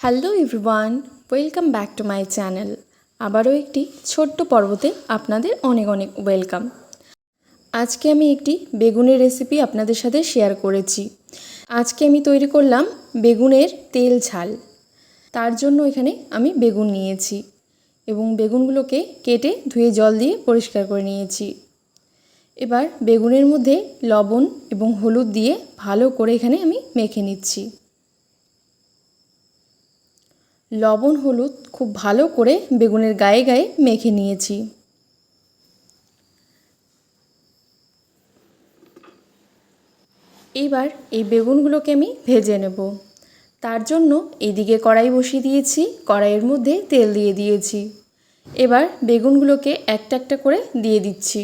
Hello everyone welcome back to my channel আবারও একটি ছোট্ট পর্বতে আপনাদের অনেক অনেক ওয়েলকাম আজকে আমি একটি বেগুনের রেসিপি আপনাদের সাথে শেয়ার করেছি। আজকে আমি তৈরি করলাম বেগুনের তেল ঝাল। তার জন্য এখানে আমি বেগুন নিয়েছি এবং বেগুনগুলোকে কেটে ধুয়ে জল দিয়ে পরিষ্কার করে নিয়েছি। এবার বেগুনের মধ্যে লবণ এবং হলুদ দিয়ে ভালো করে এখানে আমি মেখে নিচ্ছি। লবণ, হলুদ খুব ভালো করে বেগুনের গায়ে গায়ে মেখে নিয়েছি। এবার এই বেগুনগুলোকে আমি ভেজে নেব। তার জন্য এদিকে কড়াই বসিয়ে দিয়েছি, কড়াইয়ের মধ্যে তেল দিয়ে দিয়েছি। এবার বেগুনগুলোকে একটা একটা করে দিয়ে দিচ্ছি।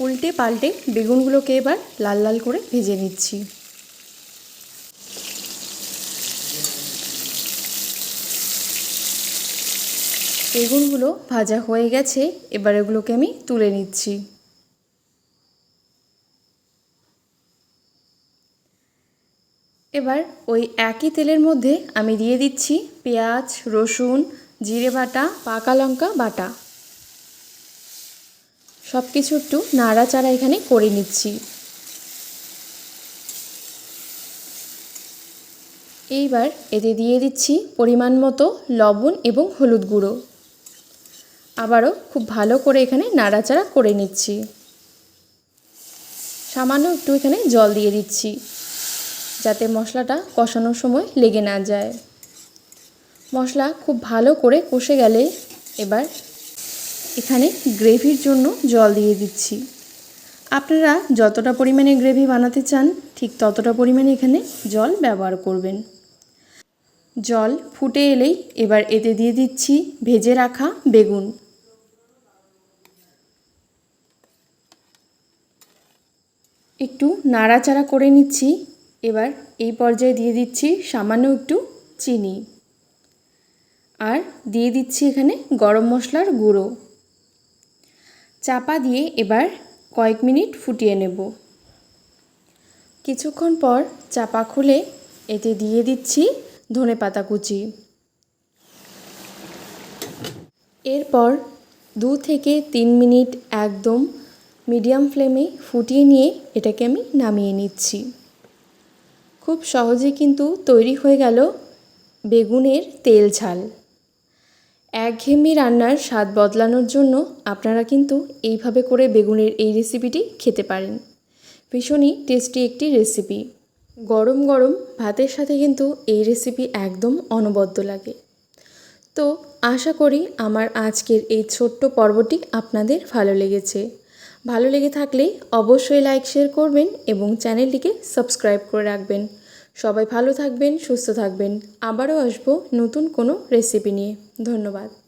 উল্টে পাল্টে বেগুনগুলোকে এবার লাল লাল করে ভেজে নিচ্ছি। বেগুনগুলো ভাজা হয়ে গেছে, এবার এগুলোকে আমি তুলে নিচ্ছি। এবার ওই একই তেলের মধ্যে আমি দিয়ে দিচ্ছি পেঁয়াজ, রসুন, জিরে বাটা, পাকা লঙ্কা বাটা। সব কিছু একটু নাড়াচাড়া এখানে করে নিচ্ছি। এইবার এতে দিয়ে দিচ্ছি পরিমাণ মতো লবণ এবং হলুদ গুঁড়ো। আবারও খুব ভালো করে এখানে নাড়াচাড়া করে নিচ্ছি। সামান্য একটু এখানে জল দিয়ে দিচ্ছি, যাতে মশলাটা কষানোর সময় লেগে না যায়। মশলা খুব ভালো করে কষে গেলে এবার এখানে গ্রেভির জন্য জল দিয়ে দিচ্ছি। আপনারা যতটা পরিমাণে গ্রেভি বানাতে চান, ঠিক ততটা পরিমাণে এখানে জল ব্যবহার করবেন। জল ফুটে এলেই এবার এতে দিয়ে দিচ্ছি ভেজে রাখা বেগুন। একটু নাড়াচাড়া করে নিচ্ছি। এবার এই পর্যায়ে দিয়ে দিচ্ছি সামান্য একটু চিনি। আর দিয়ে দিচ্ছি এখানে গরম মশলার গুঁড়ো। চাপা দিয়ে এবার কয়েক মিনিট ফুটিয়ে নেব। কিছুক্ষণ পর চাপা খুলে এতে দিয়ে দিচ্ছি ধনে পাতা কুচি। এরপর দু থেকে তিন মিনিট একদম মিডিয়াম ফ্লেমে ফুটিয়ে নিয়ে এটাকে আমি নামিয়ে নিচ্ছি। খুব সহজে কিন্তু তৈরি হয়ে গেল বেগুনের তেল ঝাল। একঘেয়েমি রান্নার স্বাদ বদলানোর জন্য আপনারা কিন্তু এইভাবে করে বেগুনের এই রেসিপিটি খেতে পারেন। ভীষণই টেস্টি একটি রেসিপি। গরম গরম ভাতের সাথে কিন্তু এই রেসিপি একদম অনবদ্য লাগে। তো আশা করি আমার আজকের এই ছোট্ট পর্বটি আপনাদের ভালো লেগেছে। ভালো লেগে থাকলে অবশ্যই লাইক শেয়ার করবেন এবং চ্যানেলটিকে সাবস্ক্রাইব করে রাখবেন। সবাই ভালো থাকবেন, সুস্থ থাকবেন। আবারও আসব নতুন কোনো রেসিপি নিয়ে। ধন্যবাদ।